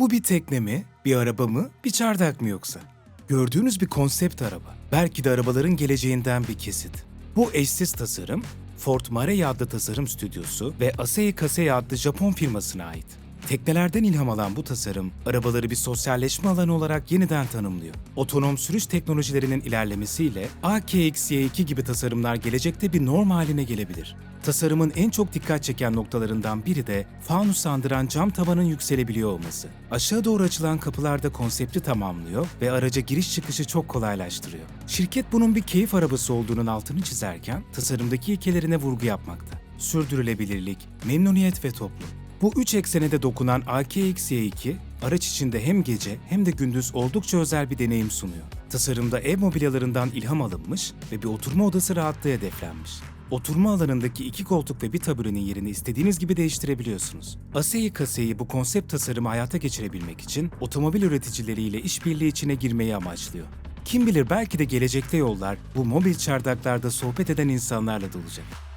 Bu bir tekne mi, bir araba mı, bir çardak mı yoksa? Gördüğünüz bir konsept araba. Belki de arabaların geleceğinden bir kesit. Bu eşsiz tasarım, Ford Marey adlı tasarım stüdyosu ve Asahi Kasei adlı Japon firmasına ait. Teknelerden ilham alan bu tasarım, arabaları bir sosyalleşme alanı olarak yeniden tanımlıyor. Otonom sürüş teknolojilerinin ilerlemesiyle AKX-Y2 gibi tasarımlar gelecekte bir norm haline gelebilir. Tasarımın en çok dikkat çeken noktalarından biri de fanus andıran cam tavanın yükselebiliyor olması. Aşağı doğru açılan kapılarda konsepti tamamlıyor ve araca giriş çıkışı çok kolaylaştırıyor. Şirket bunun bir keyif arabası olduğunun altını çizerken tasarımdaki ilkelerine vurgu yapmakta. Sürdürülebilirlik, memnuniyet ve toplum. Bu üç eksene de dokunan AKX-Y2, araç içinde hem gece hem de gündüz oldukça özel bir deneyim sunuyor. Tasarımda ev mobilyalarından ilham alınmış ve bir oturma odası rahatlığı hedeflenmiş. Oturma alanındaki iki koltuk ve bir taburenin yerini istediğiniz gibi değiştirebiliyorsunuz. Asahi Kasei bu konsept tasarımı hayata geçirebilmek için otomobil üreticileriyle işbirliği içine girmeyi amaçlıyor. Kim bilir belki de gelecekte yollar bu mobil çardaklarda sohbet eden insanlarla dolacak.